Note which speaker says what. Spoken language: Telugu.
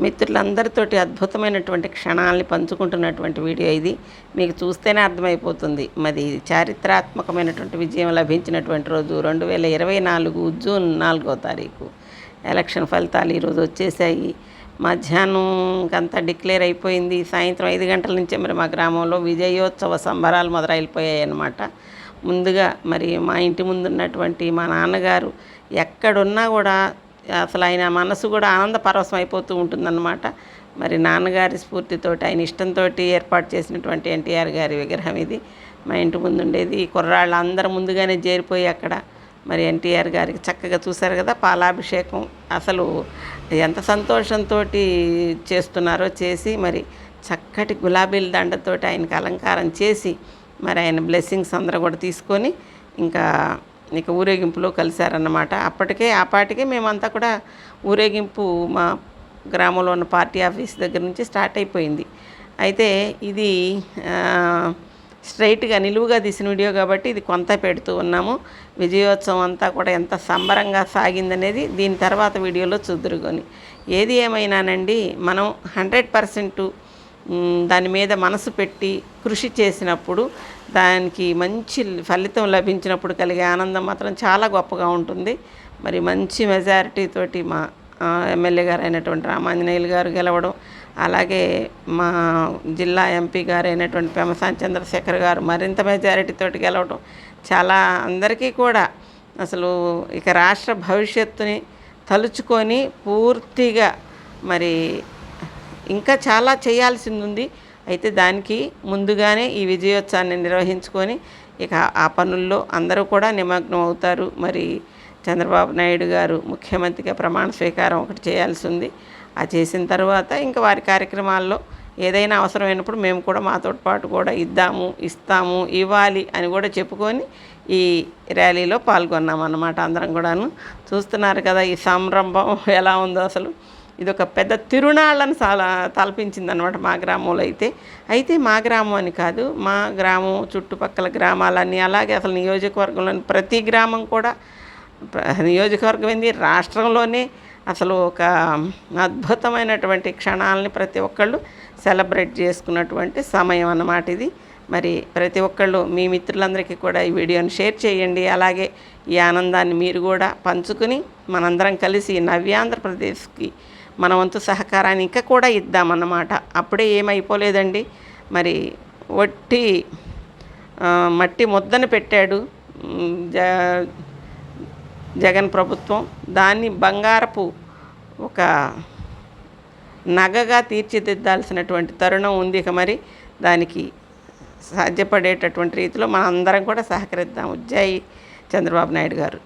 Speaker 1: మిత్రులందరితోటి అద్భుతమైనటువంటి క్షణాలని పంచుకుంటున్నటువంటి వీడియో ఇది. మీకు చూస్తేనే అర్థమైపోతుంది. మరి చారిత్రాత్మకమైనటువంటి విజయం లభించినటువంటి రోజు రెండు వేల ఇరవై నాలుగు జూన్ నాలుగో తారీఖు. ఎలక్షన్ ఫలితాలు ఈరోజు వచ్చేసాయి మధ్యాహ్నంకంతా డిక్లేర్ అయిపోయింది. సాయంత్రం ఐదు గంటల నుంచే మరి మా గ్రామంలో విజయోత్సవ సంబరాలు మొదలైపోయాయి అన్నమాట. ముందుగా మరి మా ఇంటి ముందు ఉన్నటువంటి మా నాన్నగారు ఎక్కడున్నా కూడా అసలు ఆయన మనసు కూడా ఆనంద పరవశం అయిపోతూ ఉంటుందన్నమాట. మరి నాన్నగారి స్ఫూర్తితోటి ఆయన ఇష్టంతో ఏర్పాటు చేసినటువంటి ఎన్టీఆర్ గారి విగ్రహం ఇది. మా ఇంటి ముందు ఉండేది ఈ కుర్రాళ్ళు అందరు ముందుగానే చేరిపోయి అక్కడ మరి ఎన్టీఆర్ గారికి చక్కగా చూశారు కదా పాలాభిషేకం. అసలు ఎంత సంతోషంతో చేస్తున్నారో చేసి మరి చక్కటి గులాబీల దండతోటి ఆయనకి అలంకారం చేసి మరి ఆయన బ్లెస్సింగ్స్ అందరూ కూడా తీసుకొని ఇంకా ఇక ఊరేగింపులో కలిశారన్నమాట. అప్పటికే ఆ పాటికే మేమంతా కూడా ఊరేగింపు మా గ్రామంలో ఉన్న పార్టీ ఆఫీస్ దగ్గర నుంచి స్టార్ట్ అయిపోయింది. అయితే ఇది స్ట్రైట్గా నిలువుగా తీసిన వీడియో కాబట్టి ఇది కొంత పెడుతూ ఉన్నాము. విజయోత్సవం అంతా కూడా ఎంత సంబరంగా సాగిందనేది దీని తర్వాత వీడియోలో చూద్దురుకొని ఏది ఏమైనానండి మనం హండ్రెడ్ పర్సెంట్ దాని మీద మనసు పెట్టి కృషి చేసినప్పుడు దానికి మంచి ఫలితం లభించినప్పుడు కలిగే ఆనందం మాత్రం చాలా గొప్పగా ఉంటుంది. మరి మంచి మెజారిటీ తోటి మా ఎమ్మెల్యే గారు అయినటువంటి రామాంజనేయులు గారు గెలవడం అలాగే మా జిల్లా ఎంపీ గారు అయినటువంటి పెమసాని చంద్రశేఖర్ గారు మరింత మెజారిటీ తోటి గెలవడం చాలా అందరికీ కూడా అసలు ఇక రాష్ట్ర భవిష్యత్తుని తలుచుకొని పూర్తిగా మరి ఇంకా చాలా చేయాల్సింది ఉంది అయితే దానికి ముందుగానే ఈ విజయోత్సవాన్ని నిర్వహించుకొని ఇక ఆ పనుల్లో అందరూ కూడా నిమగ్నం అవుతారు. మరి చంద్రబాబు నాయుడు గారు ముఖ్యమంత్రిగా ప్రమాణ స్వీకారం ఒకటి చేయాల్సి ఉంది. ఆ చేసిన తర్వాత ఇంకా వారి కార్యక్రమాల్లో ఏదైనా అవసరమైనప్పుడు మేము కూడా మాతో పాటు కూడా ఇద్దాము ఇస్తాము ఇవ్వాలి అని కూడా చెప్పుకొని ఈ ర్యాలీలో పాల్గొన్నాం అన్నమాట అందరం కూడాను. చూస్తున్నారు కదా ఈ సంరంభం ఎలా ఉందో అసలు. ఇది ఒక పెద్ద తిరునాళ్ళను చాలా తలపించింది అనమాట మా గ్రామంలో అయితే. అయితే మా గ్రామం అని కాదు మా గ్రామం చుట్టుపక్కల గ్రామాలన్నీ అలాగే అసలు నియోజకవర్గంలోని ప్రతి గ్రామం కూడా నియోజకవర్గం ఏంది? రాష్ట్రంలోనే అసలు ఒక అద్భుతమైనటువంటి క్షణాలని ప్రతి ఒక్కళ్ళు సెలబ్రేట్ చేసుకున్నటువంటి సమయం అన్నమాట ఇది. మరి ప్రతి ఒక్కళ్ళు మీ మిత్రులందరికీ కూడా ఈ వీడియోని షేర్ చేయండి. అలాగే ఈ ఆనందాన్ని మీరు కూడా పంచుకుని మనందరం కలిసి నవ్యాంధ్రప్రదేశ్కి మన వంతు సహకారాన్ని ఇంకా కూడా ఇద్దామన్నమాట. అప్పుడే ఏమైపోలేదండి. మరి వట్టి మట్టి ముద్దను పెట్టాడు జ జగన్ ప్రభుత్వం. దాన్ని బంగారపు ఒక నగగా తీర్చిదిద్దాల్సినటువంటి తరుణం ఉంది ఇక మరి. దానికి సాధ్యపడేటటువంటి రీతిలో మనందరం కూడా సహకరిద్దాం ఉజ్జాయి చంద్రబాబు నాయుడు గారు.